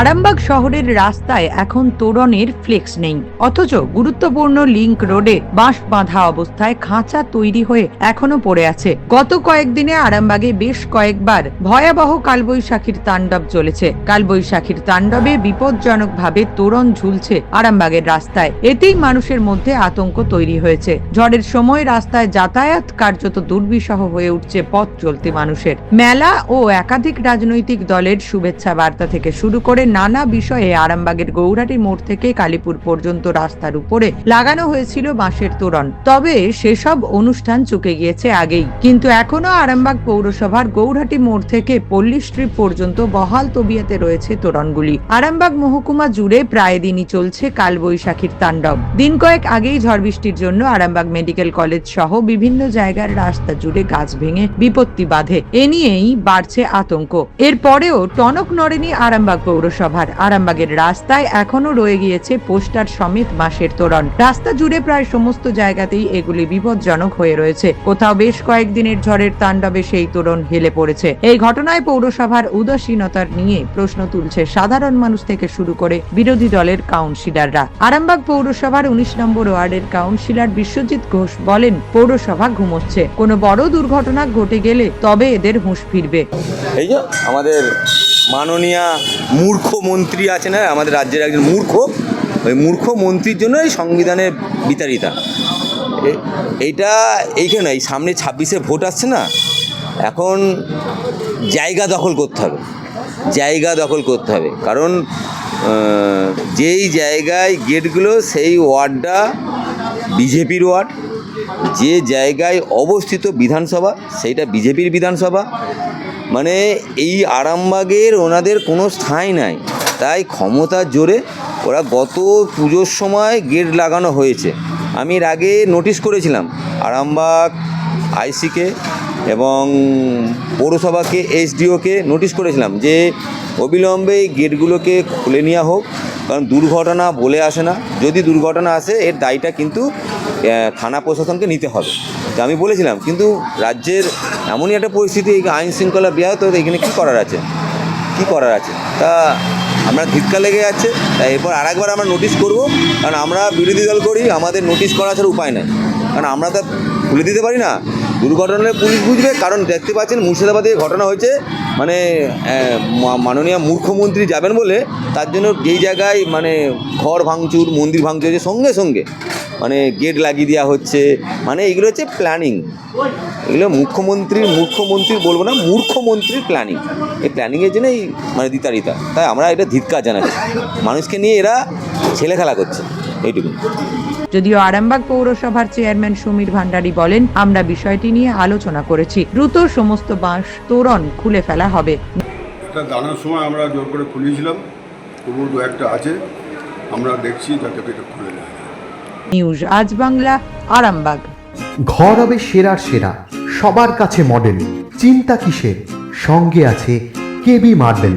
আরামবাগ শহরের রাস্তায় এখন তোরণের ফ্লেক্স নেই। অথচ গুরুত্বপূর্ণ লিংক রোডে বাঁশ বাঁধা অবস্থায় খাঁচা তৈরি হয়ে এখনও পড়ে আছে। গত কয়েকদিনে আরামবাগে বেশ কয়েকবার ভয়াবহ কালবৈশাখীর তাণ্ডব চলেছে। কালবৈশাখীর তাণ্ডবে বিপজ্জনকভাবে তোরণ ঝুলছে আরামবাগের রাস্তায়। এতেই মানুষের মধ্যে আতঙ্ক তৈরি হয়েছে। ঝড়ের সময় রাস্তায় যাতায়াত কার্যত দুর্বিষহ হয়ে উঠছে পথ চলতি মানুষের। মেলা ও একাধিক রাজনৈতিক দলের শুভেচ্ছা বার্তা থেকে শুরু করে নানা বিষয়ে আরামবাগের গৌরাটি মোড় থেকে কালীপুর পর্যন্ত রাস্তার উপরে লাগানো হয়েছিল বাঁশের তোরণ। তবে সেসব অনুষ্ঠান চুকে গিয়েছে আগেই। কিন্তু এখনও আরামবাগ পৌরসভার গৌরহাটি মোড় থেকে পল্লী স্ট্রিপ পর্যন্ত বহাল তবিয়াতে রয়েছে তোরণগুলি। আরামবাগ মহকুমা জুড়ে প্রায় দিনই চলছে কালবৈশাখীর তাণ্ডব। দিন কয়েক আগেই ঝড় বৃষ্টির জন্য আরামবাগ মেডিকেল কলেজ সহ বিভিন্ন জায়গার রাস্তা জুড়ে গাছ ভেঙে বিপত্তি বাধে। এ নিয়েই বাড়ছে আতঙ্ক। এরপরেও টনক নড়েনি আরামবাগ পৌরসভার আরামবাগের রাস্তায় এখনও রয়ে গিয়েছে পোস্টার সমেত বাঁশের তোরণ। রাস্তা জুড়ে প্রায় সমস্ত জায়গাতেই এগুলি বিপজ্জনক হয়ে রয়েছে। কোথাও বেশ কয়েকদিনের ঝড়ের তাণ্ডবে সেই তোরণ হেলে পড়েছে। এই ঘটনায় পৌরসভার উদাসীনতার নিয়ে প্রশ্ন তুলছে সাধারণ মানুষ থেকে শুরু করে বিরোধী দলের কাউন্সিলররা। আরামবাগ পৌরসভার উনিশ নম্বর ওয়ার্ডের কাউন্সিলর বিশ্বজিৎ ঘোষ বলেন, পৌরসভা ঘুমোচ্ছে। কোনো বড় দুর্ঘটনা ঘটে গেলে তবে এদের হুঁশ ফিরবে। এই যে আমাদের মাননীয়া মূর্খ মন্ত্রী আছে না আমাদের রাজ্যের একজন মূর্খ। ওই মূর্খ মন্ত্রীর জন্য এই সংবিধানের বিতাড়িতা। এইটা এইখানে, এই সামনে ছাব্বিশে ভোট আসছে না? এখন জায়গা দখল করতে হবে। জায়গা দখল করতে হবে। কারণ যেই জায়গায় গেটগুলো, সেই ওয়ার্ডটা বিজেপির ওয়ার্ড। যে জায়গায় অবস্থিত বিধানসভা, সেইটা বিজেপির বিধানসভা। মানে এই আরামবাগের ওনাদের কোনো স্থায় নাই। তাই ক্ষমতার জোরে ওরা গত পুজোর সময় গেট লাগানো হয়েছে। আমি এর আগে নোটিশ করেছিলাম আরামবাগ আইসিকে এবং পৌরসভাকে, এসডিওকে নোটিশ করেছিলাম যে অবিলম্বে এই গেটগুলোকে খুলে নেওয়া হোক। কারণ দুর্ঘটনা বলে আসে না। যদি দুর্ঘটনা আসে, এর দায়টা কিন্তু থানা প্রশাসনকে নিতে হবে। তো আমি বলেছিলাম, কিন্তু রাজ্যের এমনই একটা পরিস্থিতি, এই আইন শৃঙ্খলা ব্যাহত এখানে কী করার আছে? কী করার আছে? তা আমরা ধিক্কা লেগে যাচ্ছে। তাই এরপর আরেকবার আমরা নোটিশ করব। কারণ আমরা বিরোধী দল করি, আমাদের নোটিশ করা ছাড়া উপায় নাই। কারণ আমরা তো খুলে দিতে পারি না। দুর্ঘটনায় পুলিশ বুঝবে, কারণ দেখতে পাচ্ছেন মুর্শিদাবাদে ঘটনা হয়েছে। মানে মাননীয় মূর্খমন্ত্রী যাবেন বলে, তার জন্য যেই জায়গায় মানে ঘর ভাঙচুর, মন্দির ভাঙচুর হয়েছে সঙ্গে সঙ্গে। মানে গেট লাগিয়ে দেওয়া হচ্ছে মানে এগুলো হচ্ছে প্ল্যানিং এগুলো মুখ্যমন্ত্রীর মুখ্যমন্ত্রীর বলব না, মূর্খমন্ত্রীর প্ল্যানিং এই প্ল্যানিংয়ের জন্য এই মানে দিতারিতা তাই আমরা এটা ধিক্কার জানাচ্ছি। মানুষকে নিয়ে এরা ছেলে খেলা করছে। এইটুকু। যদিও আরামবাগ পৌরসভার চেয়ারম্যান সমীর ভান্ডারী বলেন আমরা বিষয়টি নিয়ে আলোচনা করেছি। দ্রুত সমস্ত বাঁশ তোরণ খুলে ফেলা হবে। এটা দানার সময় আমরা জোর করে খুলিয়েছিলাম। তবুও দু একটা আছে। আমরা দেখছি যাতে এটা খুলে নেয় নিউজ আজ বাংলা আরামবাগ। ঘর হবে সেরার সেরা সবার কাছে মডেল চিন্তা কিসের? সঙ্গে আছে KB marble.